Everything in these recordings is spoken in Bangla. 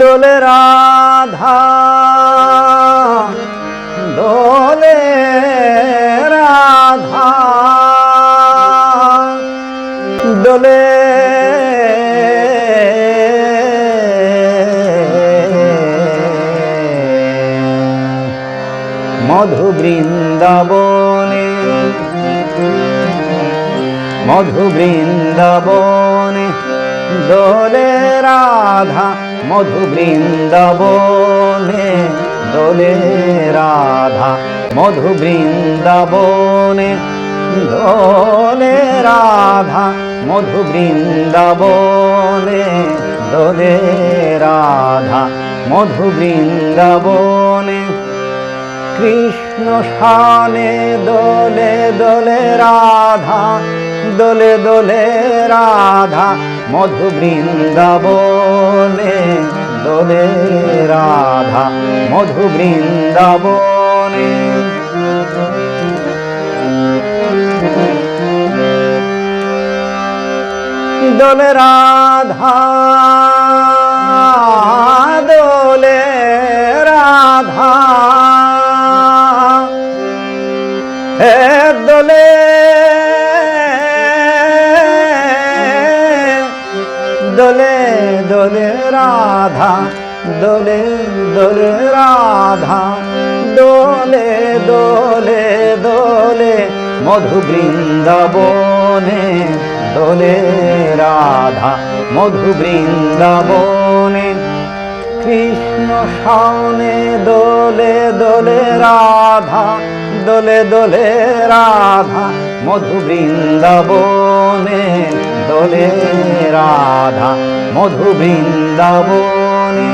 দোলে রাধা দোলে রাধা দোলে মধু বৃন্দাবনে মধু বৃন্দাবনে দোলে রাধা মধু বৃন্দাবনে দোলে রাধা। মধু বৃন্দাবনে দোলে রাধা। মধু বৃন্দাবনে দোলে রাধা। মধু বৃন্দাবনে কৃষ্ণ শানে দোলে দোলে রাধা। দোলে দোলে রাধা। মধু বৃন্দাবনে দোলে রাধা মধু বৃন্দাবনে দোলে রাধা দোলে রাধা। হে দোলে দোলে দোলে রাধা, দোলে দোলে রাধা, দোলে দোলে দোলে মধু বৃন্দাবনে দোলে রাধা মধু বৃন্দাবনে কৃষ্ণ শানে দোলে দোলে রাধা, দোলে দোলে রাধা মধু বৃন্দাবনে দোলে রাধা মধু বৃন্দাবনে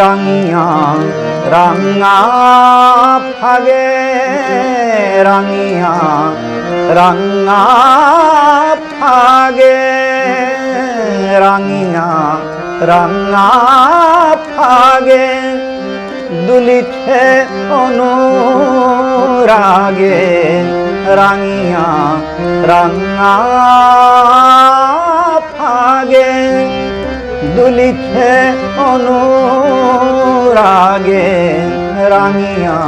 রাঙিয়া রাঙা ফাগে রাঙিয়া রাঙা ফাগে রাঙিয়া রাঙা ফাগে। দুলিছে অনুরাগে রাঙিয়া রাঙা ফাগে। দুলিছে অনুরাগে রাঙিয়া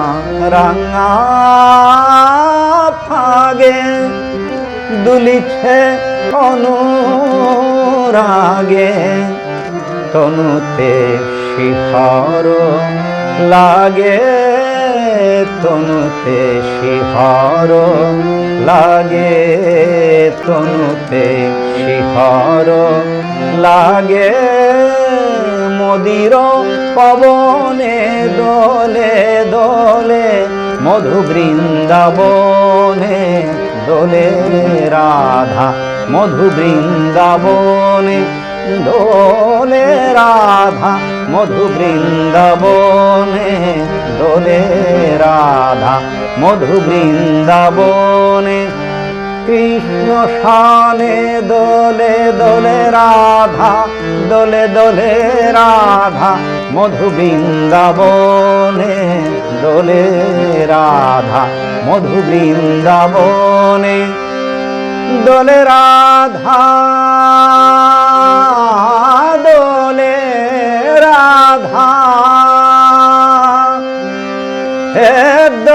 রাঙা ফাগে। দুলিছে অনুরাগে তনুতে শিহর লাগে তনুতে শিহর, লাগে তনুতে শিহর, লাগে মদির পবনে দোলে দোলে মধু বৃন্দাবনে দোলে রাধা মধু বৃন্দাবনে দোলে রাধা মধু বৃন্দাবনে দোলে রাধা মধু বৃন্দাবনে কৃষ্ণ শানে দোলে দোলে রাধা, দোলে দোলে রাধা মধু বৃন্দাবনে দোলে রাধা মধু বৃন্দাবনে দোলে রাধা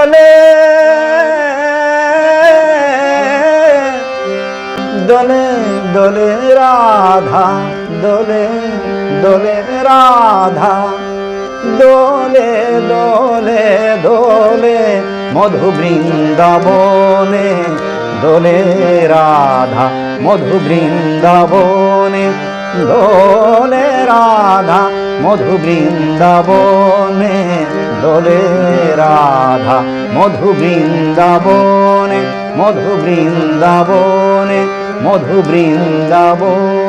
দোলে দোলে দোলে রাধা, দোলে দোলে রাধা, দোলে দোলে দোলে মধু বৃন্দাবনে দোলে রাধা মধু বৃন্দাবনে দোলে রাধা মধু বৃন্দাবনে দোলে রাধা মধু বৃন্দাবনে মধু বৃন্দাবনে মধু বৃন্দাবন